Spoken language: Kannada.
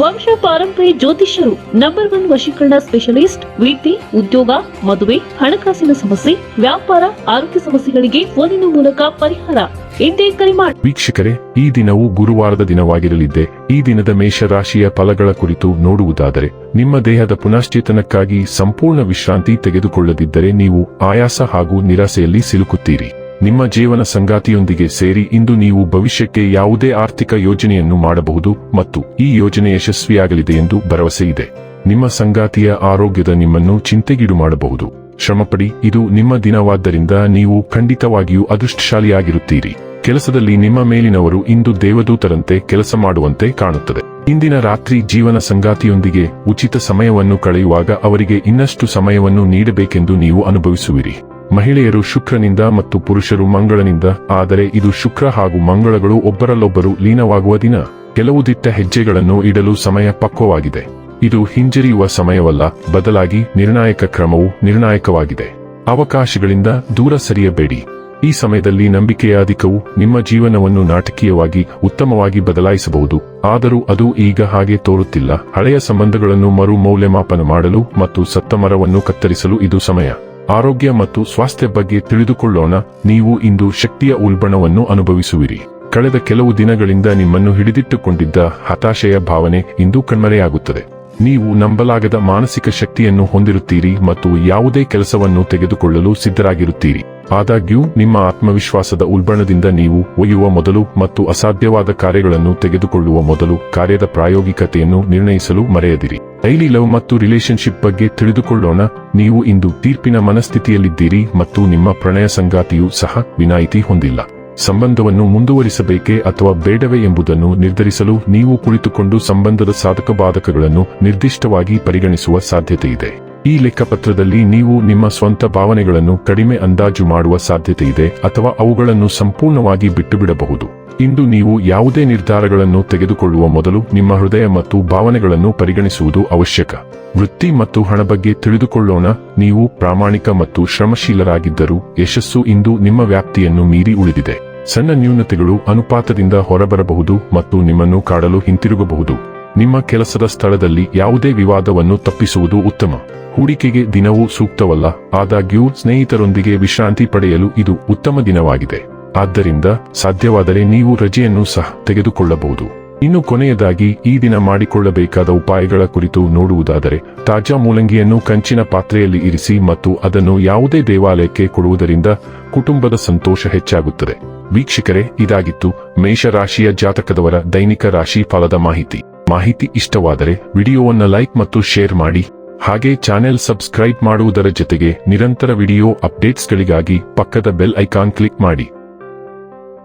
ವಂಶ ಪಾರಂಪರ್ಯ ಜ್ಯೋತಿಷ್ಯರು ನಂಬರ್ ಒನ್ ವಶೀಕರಣ ಸ್ಪೆಷಲಿಸ್ಟ್ ವಿದ್ಯೆ ಉದ್ಯೋಗ, ಮದುವೆ, ಹಣಕಾಸಿನ ಸಮಸ್ಯೆ, ವ್ಯಾಪಾರ, ಆರೋಗ್ಯ ಸಮಸ್ಯೆಗಳಿಗೆ ಫೋನಿನ ಮೂಲಕ ಪರಿಹಾರ. ಎಂದೇ ಕರೆ ಮಾಡಿ ವೀಕ್ಷಕರೇ, ಈ ದಿನವು ಗುರುವಾರದ ದಿನವಾಗಿರಲಿದ್ದೆ. ಈ ದಿನದ ಮೇಷರಾಶಿಯ ಫಲಗಳ ಕುರಿತು ನೋಡುವುದಾದರೆ, ನಿಮ್ಮ ದೇಹದ ಪುನಶ್ಚೇತನಕ್ಕಾಗಿ ಸಂಪೂರ್ಣ ವಿಶ್ರಾಂತಿ ತೆಗೆದುಕೊಳ್ಳದಿದ್ದರೆ ನೀವು ಆಯಾಸ ಹಾಗೂ ನಿರಾಸೆಯಲ್ಲಿ ಸಿಲುಕುತ್ತೀರಿ. ನಿಮ್ಮ ಜೀವನ ಸಂಗಾತಿಯೊಂದಿಗೆ ಸೇರಿ ಇಂದು ನೀವು ಭವಿಷ್ಯಕ್ಕೆ ಯಾವುದೇ ಆರ್ಥಿಕ ಯೋಜನೆಯನ್ನು ಮಾಡಬಹುದು ಮತ್ತು ಈ ಯೋಜನೆ ಯಶಸ್ವಿಯಾಗಲಿದೆ ಎಂದು ಭರವಸೆ ಇದೆ. ನಿಮ್ಮ ಸಂಗಾತಿಯ ಆರೋಗ್ಯದ ನಿಮ್ಮನ್ನು ಚಿಂತೆಗೀಡು ಮಾಡಬಹುದು. ಶ್ರಮಪಡಿ, ಇದು ನಿಮ್ಮ ದಿನವಾದ್ದರಿಂದ ನೀವು ಖಂಡಿತವಾಗಿಯೂ ಅದೃಷ್ಟಶಾಲಿಯಾಗಿರುತ್ತೀರಿ. ಕೆಲಸದಲ್ಲಿ ನಿಮ್ಮ ಮೇಲಿನವರು ಇಂದು ದೇವದೂತರಂತೆ ಕೆಲಸ ಮಾಡುವಂತೆ ಕಾಣುತ್ತದೆ. ಇಂದಿನ ರಾತ್ರಿ ಜೀವನ ಸಂಗಾತಿಯೊಂದಿಗೆ ಉಚಿತ ಸಮಯವನ್ನು ಕಳೆಯುವಾಗ ಅವರಿಗೆ ಇನ್ನಷ್ಟು ಸಮಯವನ್ನು ನೀಡಬೇಕೆಂದು ನೀವು ಅನುಭವಿಸುವಿರಿ. ಮಹಿಳೆಯರು ಶುಕ್ರನಿಂದ ಮತ್ತು ಪುರುಷರು ಮಂಗಳನಿಂದ, ಆದರೆ ಇದು ಶುಕ್ರ ಹಾಗೂ ಮಂಗಳಗಳು ಒಬ್ಬರಲ್ಲೊಬ್ಬರು ಲೀನವಾಗುವ ದಿನ. ಕೆಲವು ದಿಟ್ಟ ಹೆಜ್ಜೆಗಳನ್ನು ಇಡಲು ಸಮಯ ಪಕ್ವವಾಗಿದೆ. ಇದು ಹಿಂಜರಿಯುವ ಸಮಯವಲ್ಲ, ಬದಲಾಗಿ ನಿರ್ಣಾಯಕ ಕ್ರಮವು ನಿರ್ಣಾಯಕವಾಗಿದೆ. ಅವಕಾಶಗಳಿಂದ ದೂರ ಸರಿಯಬೇಡಿ. ಈ ಸಮಯದಲ್ಲಿ ನಂಬಿಕೆಯ ಅಧಿಕವು ನಿಮ್ಮ ಜೀವನವನ್ನು ನಾಟಕೀಯವಾಗಿ, ಉತ್ತಮವಾಗಿ ಬದಲಾಯಿಸಬಹುದು. ಆದರೂ ಅದು ಈಗ ಹಾಗೆ ತೋರುತ್ತಿಲ್ಲ. ಹಳೆಯ ಸಂಬಂಧಗಳನ್ನು ಮರು ಮೌಲ್ಯಮಾಪನ ಮಾಡಲು ಮತ್ತು ಸತ್ತ ಮರವನ್ನು ಕತ್ತರಿಸಲು ಇದು ಸಮಯ. ಆರೋಗ್ಯ ಮತ್ತು ಸ್ವಾಸ್ಥ್ಯ ಬಗ್ಗೆ ತಿಳಿದುಕೊಳ್ಳೋಣ, ನೀವು ಇಂದು ಶಕ್ತಿಯ ಉಲ್ಬಣವನ್ನು ಅನುಭವಿಸುವಿರಿ. ಕಳೆದ ಕೆಲವು ದಿನಗಳಿಂದ ನಿಮ್ಮನ್ನು ಹಿಡಿದಿಟ್ಟುಕೊಂಡಿದ್ದ ಹತಾಶೆಯ ಭಾವನೆ ಇಂದು ಕಣ್ಮರೆಯಾಗುತ್ತದೆ. ನೀವು ನಂಬಲಾಗದ ಮಾನಸಿಕ ಶಕ್ತಿಯನ್ನು ಹೊಂದಿರುತ್ತೀರಿ ಮತ್ತು ಯಾವುದೇ ಕೆಲಸವನ್ನು ತೆಗೆದುಕೊಳ್ಳಲು ಸಿದ್ಧರಾಗಿರುತ್ತೀರಿ. ಆದಾಗ್ಯೂ, ನಿಮ್ಮ ಆತ್ಮವಿಶ್ವಾಸದ ಉಲ್ಬಣದಿಂದ ನೀವು ಒಯ್ಯುವ ಮೊದಲು ಮತ್ತು ಅಸಾಧ್ಯವಾದ ಕಾರ್ಯಗಳನ್ನು ತೆಗೆದುಕೊಳ್ಳುವ ಮೊದಲು ಕಾರ್ಯದ ಪ್ರಾಯೋಗಿಕತೆಯನ್ನು ನಿರ್ಣಯಿಸಲು ಮರೆಯದಿರಿ. ಡೈಲಿ ಲವ್ ಮತ್ತು ರಿಲೇಶನ್ಶಿಪ್ ಬಗ್ಗೆ ತಿಳಿದುಕೊಳ್ಳೋಣ. ನೀವು ಇಂದು ತೀರ್ಪಿನ ಮನಸ್ಥಿತಿಯಲ್ಲಿದ್ದೀರಿ ಮತ್ತು ನಿಮ್ಮ ಪ್ರಣಯ ಸಂಗಾತಿಯೂ ಸಹ ವಿನಾಯಿತಿ ಹೊಂದಿಲ್ಲ. ಸಂಬಂಧವನ್ನು ಮುಂದುವರಿಸಬೇಕೇ ಅಥವಾ ಬೇಡವೇ ಎಂಬುದನ್ನು ನಿರ್ಧರಿಸಲು ನೀವು ಕುಳಿತುಕೊಂಡು ಸಂಬಂಧದ ಸಾಧಕ ಬಾಧಕಗಳನ್ನು ನಿರ್ದಿಷ್ಟವಾಗಿ ಪರಿಗಣಿಸುವ ಸಾಧ್ಯತೆಯಿದೆ ಈ ಲೆಕ್ಕಪತ್ರದಲ್ಲಿ ನೀವು ನಿಮ್ಮ ಸ್ವಂತ ಭಾವನೆಗಳನ್ನು ಕಡಿಮೆ ಅಂದಾಜು ಮಾಡುವ ಸಾಧ್ಯತೆಯಿದೆ ಅಥವಾ ಅವುಗಳನ್ನು ಸಂಪೂರ್ಣವಾಗಿ ಬಿಟ್ಟುಬಿಡಬಹುದು. ಇಂದು ನೀವು ಯಾವುದೇ ನಿರ್ಧಾರಗಳನ್ನು ತೆಗೆದುಕೊಳ್ಳುವ ಮೊದಲು ನಿಮ್ಮ ಹೃದಯ ಮತ್ತು ಭಾವನೆಗಳನ್ನು ಪರಿಗಣಿಸುವುದು ಅವಶ್ಯಕ. ವೃತ್ತಿ ಮತ್ತು ಹಣ ಬಗ್ಗೆ ತಿಳಿದುಕೊಳ್ಳೋಣ. ನೀವು ಪ್ರಾಮಾಣಿಕ ಮತ್ತು ಶ್ರಮಶೀಲರಾಗಿದ್ದರೂ ಯಶಸ್ಸು ಇಂದು ನಿಮ್ಮ ವ್ಯಾಪ್ತಿಯನ್ನು ಮೀರಿ ಉಳಿದಿದೆ. ಸಣ್ಣ ನ್ಯೂನತೆಗಳು ಅನುಪಾತದಿಂದ ಹೊರಬರಬಹುದು ಮತ್ತು ನಿಮ್ಮನ್ನು ಕಾಡಲು ಹಿಂತಿರುಗಬಹುದು. ನಿಮ್ಮ ಕೆಲಸದ ಸ್ಥಳದಲ್ಲಿ ಯಾವುದೇ ವಿವಾದವನ್ನು ತಪ್ಪಿಸುವುದು ಉತ್ತಮ. ಹೂಡಿಕೆಗೆ ದಿನವೂ ಸೂಕ್ತವಲ್ಲ, ಆದಾಗ್ಯೂ ಸ್ನೇಹಿತರೊಂದಿಗೆ ವಿಶ್ರಾಂತಿ ಪಡೆಯಲು ಇದು ಉತ್ತಮ ದಿನವಾಗಿದೆ. ಆದ್ದರಿಂದ ಸಾಧ್ಯವಾದರೆ ನೀವು ರಜೆಯನ್ನು ಸಹ ತೆಗೆದುಕೊಳ್ಳಬಹುದು. ಇನ್ನು ಕೊನೆಯದಾಗಿ, ಈ ದಿನ ಮಾಡಿಕೊಳ್ಳಬೇಕಾದ ಉಪಾಯಗಳ ಕುರಿತು ನೋಡುವುದಾದರೆ, ತಾಜಾ ಮೂಲಂಗಿಯನ್ನು ಕಂಚಿನ ಪಾತ್ರೆಯಲ್ಲಿ ಇರಿಸಿ ಮತ್ತು ಅದನ್ನು ಯಾವುದೇ ದೇವಾಲಯಕ್ಕೆ ಕೊಡುವುದರಿಂದ ಕುಟುಂಬದ ಸಂತೋಷ ಹೆಚ್ಚಾಗುತ್ತದೆ. ವೀಕ್ಷಕರೇ, ಇದಾಗಿತ್ತು ಮೇಷರಾಶಿಯ ಜಾತಕದವರ ದೈನಿಕ ರಾಶಿ ಫಲದ ಮಾಹಿತಿ. ಮಾಹಿತಿ ಇಷ್ಟವಾದರೆ ವಿಡಿಯೋವನ್ನು ಲೈಕ್ ಮತ್ತು ಶೇರ್ ಮಾಡಿ. ಹಾಗೆ ಚಾನೆಲ್ ಸಬ್ಸ್ಕ್ರೈಬ್ ಮಾಡುವುದರ ಜೊತೆಗೆ ನಿರಂತರ ವಿಡಿಯೋ ಅಪ್ಡೇಟ್ಸ್ಗಳಿಗಾಗಿ ಪಕ್ಕದ ಬೆಲ್ ಐಕಾನ್ ಕ್ಲಿಕ್ ಮಾಡಿ.